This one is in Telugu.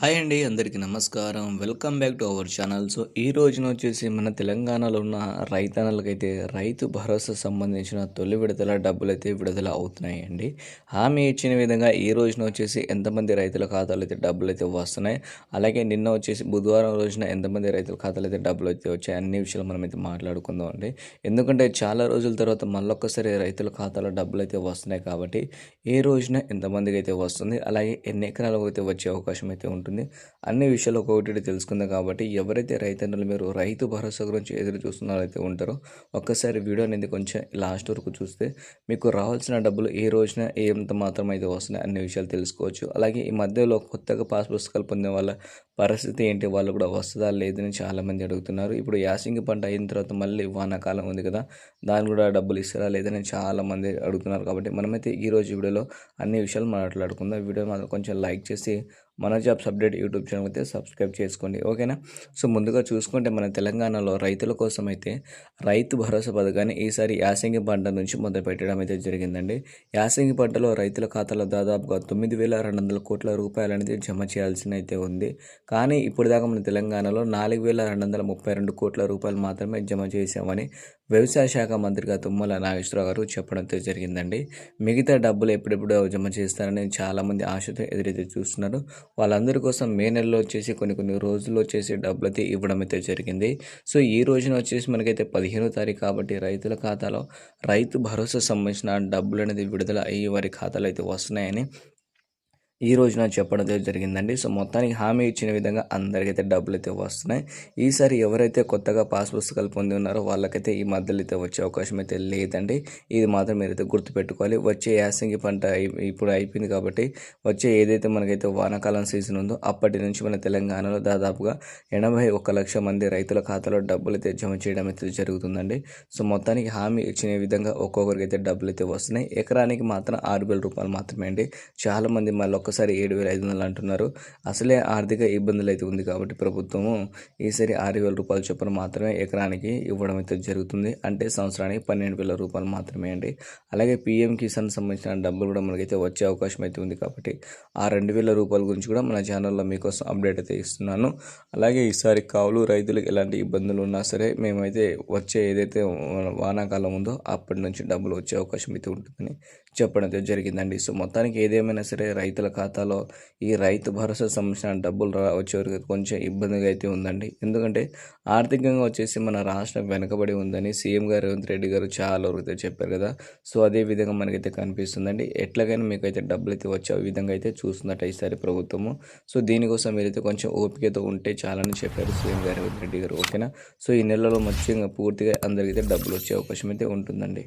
హాయ్ అండి అందరికీ నమస్కారం. Welcome back to our channel. So ఈ రోజున వచ్చేసి మన తెలంగాణలో ఉన్న రైతన్నలకైతే రైతు భరోసా సంబంధించిన తొలి విడతల డబ్బులు అయితే విడుదల అవుతున్నాయి అండి హామీ ఇచ్చిన విధంగా ఈ రోజున వచ్చేసి ఎంతమంది రైతుల ఖాతాలు అయితే డబ్బులు అయితే వస్తున్నాయి. అలాగే నిన్న వచ్చేసి బుధవారం రోజున ఎంతమంది రైతుల ఖాతాలు అయితే డబ్బులు అయితే వచ్చాయి అన్ని విషయాలు మనం అయితే మాట్లాడుకుందాం అండి. ఎందుకంటే చాలా రోజుల తర్వాత మళ్ళొక్కసారి రైతుల ఖాతాలో డబ్బులు అయితే వస్తున్నాయి కాబట్టి ఏ రోజున ఎంతమందికి అయితే వస్తుంది అలాగే ఎన్ని ఎకరాలకు అయితే వచ్చే అవకాశం అయితే ఉంటుంది ఉంటుంది. అన్ని విషయాలు ఒక్కొక్కటి తెలుసుకుందాం కాబట్టి ఎవరైతే రైతన్నులు మీరు రైతు భరోసా గురించి ఎదురు చూస్తున్నారైతే ఉంటారో ఒక్కసారి వీడియో అనేది కొంచెం లాస్ట్ వరకు చూస్తే మీకు రావాల్సిన డబ్బులు ఏ రోజున ఎంత మాత్రం అయితే వస్తున్నాయి అన్ని విషయాలు తెలుసుకోవచ్చు. అలాగే ఈ మధ్యలో కొత్తగా పాస్ పుస్తకాలు పొందే వాళ్ళ పరిస్థితి ఏంటి? వాళ్ళు కూడా వస్తుందా? లేదని చాలామంది అడుగుతున్నారు. ఇప్పుడు యాసింగి పంట అయిన తర్వాత మళ్ళీ వానాకాలం ఉంది కదా దాని కూడా డబ్బులు ఇస్తారా? లేదని చాలామంది అడుగుతున్నారు. కాబట్టి మనమైతే ఈరోజు వీడియోలో అన్ని విషయాలు మాట్లాడుకుందాం. వీడియో కొంచెం లైక్ చేసి మన జాబ్స్ అప్డేట్ యూట్యూబ్ ఛానల్ అయితే సబ్స్క్రైబ్ చేసుకోండి. ఓకేనా? సో ముందుగా చూసుకుంటే మన తెలంగాణలో రైతుల కోసం అయితే రైతు భరోసా పథకాన్ని ఈసారి యాసంగి పంట నుంచి మొదలు పెట్టడం అయితే జరిగిందండి. యాసంగి పంటలో రైతుల ఖాతాలో దాదాపుగా తొమ్మిది వేల రెండు వందల కోట్ల రూపాయలు అనేది జమ చేయాల్సిన అయితే ఉంది. కానీ ఇప్పుడు దాకా మన తెలంగాణలో నాలుగు వేల రెండు వందల ముప్పై రెండు కోట్ల రూపాయలు మాత్రమే జమ చేశామని వ్యవసాయ శాఖ మంత్రిగా తుమ్మల నాగేశ్వరరావు గారు చెప్పడంతో జరిగిందండి. మిగతా డబ్బులు ఎప్పుడెప్పుడు జమ చేస్తారని చాలామంది ఆశతో ఎదురైతే చూస్తున్నారు. వాళ్ళందరి కోసం మే నెలలో వచ్చేసి కొన్ని కొన్ని రోజుల్లో వచ్చేసి డబ్బులు అయితే ఇవ్వడం అయితే జరిగింది. సో ఈ రోజున వచ్చేసి మనకైతే పదిహేనో తారీఖు కాబట్టి రైతుల ఖాతాలో రైతు భరోసా సంబంధించిన డబ్బులు అనేది విడుదల అయ్యి వారి ఖాతాలో అయితే వస్తున్నాయని ఈ రోజున చెప్పడం జరిగిందండి. సో మొత్తానికి హామీ ఇచ్చిన విధంగా అందరికైతే డబ్బులు అయితే వస్తున్నాయి. ఈసారి ఎవరైతే కొత్తగా పాస్ పుస్తకాలు పొంది ఉన్నారో వాళ్ళకైతే ఈ మధ్యలో అయితే వచ్చే అవకాశం అయితే లేదండి. ఇది మాత్రం మీరైతే గుర్తుపెట్టుకోవాలి. వచ్చే యాసంగి పంట ఇప్పుడు అయిపోయింది కాబట్టి వచ్చే ఏదైతే మనకైతే వానాకాలం సీజన్ ఉందో అప్పటి నుంచి మన తెలంగాణలో దాదాపుగా ఎనభై ఒక లక్ష మంది రైతుల ఖాతాలో డబ్బులు అయితే జమ చేయడం అయితే జరుగుతుందండి. సో మొత్తానికి హామీ ఇచ్చిన విధంగా ఒక్కొక్కరికి అయితే డబ్బులు అయితే వస్తున్నాయి. ఎకరానికి మాత్రం ఆరు వేల రూపాయలు మాత్రమే అండి. చాలామంది మళ్ళీ ఒక్కసారి ఏడు వేల ఐదు వందలు అంటున్నారు. అసలే ఆర్థిక ఇబ్బందులు అయితే ఉంది కాబట్టి ప్రభుత్వము ఈసారి ఆరు వేల రూపాయల చొప్పున మాత్రమే ఎకరానికి ఇవ్వడం అయితే జరుగుతుంది. అంటే సంవత్సరానికి పన్నెండు వేల రూపాయలు మాత్రమే అండి. అలాగే పీఎం కిసాన్ సంబంధించిన డబ్బులు కూడా మనకైతే వచ్చే అవకాశం అయితే ఉంది కాబట్టి ఆ రెండు వేల రూపాయల గురించి కూడా మన ఛానల్లో మీకోసం అప్డేట్ అయితే ఇస్తున్నాను. అలాగే ఈసారి కావులు రైతులకు ఎలాంటి ఇబ్బందులు ఉన్నా సరే మేమైతే వచ్చే ఏదైతే వానాకాలం ఉందో అప్పటి నుంచి డబ్బులు వచ్చే అవకాశం అయితే ఉంటుందని చెప్పడం అయితే జరిగిందండి. సో మొత్తానికి ఏదేమైనా సరే రైతుల ఖాతాలో ఈ రైతు భరోసా సంబంధించిన డబ్బులు రా వచ్చేవరకు కొంచెం ఇబ్బందిగా అయితే ఉందండి. ఎందుకంటే ఆర్థికంగా వచ్చేసి మన రాష్ట్రం వెనకబడి ఉందని సీఎం గారు రేవంత్ రెడ్డి గారు చాలా వరకు చెప్పారు కదా. సో అదే విధంగా మనకైతే కనిపిస్తుందండి. ఎట్లాగైనా మీకు అయితే డబ్బులు అయితే వచ్చే విధంగా అయితే చూస్తున్నట్టు ఈసారి ప్రభుత్వము. సో దీనికోసం మీరైతే కొంచెం ఓపికతో ఉంటే చాలని చెప్పారు సీఎం గారు రేవంత్ రెడ్డి గారు. ఓకేనా? సో ఈ నెలలో ముఖ్యంగా పూర్తిగా అందరికైతే డబ్బులు వచ్చే అవకాశం అయితే ఉంటుందండి.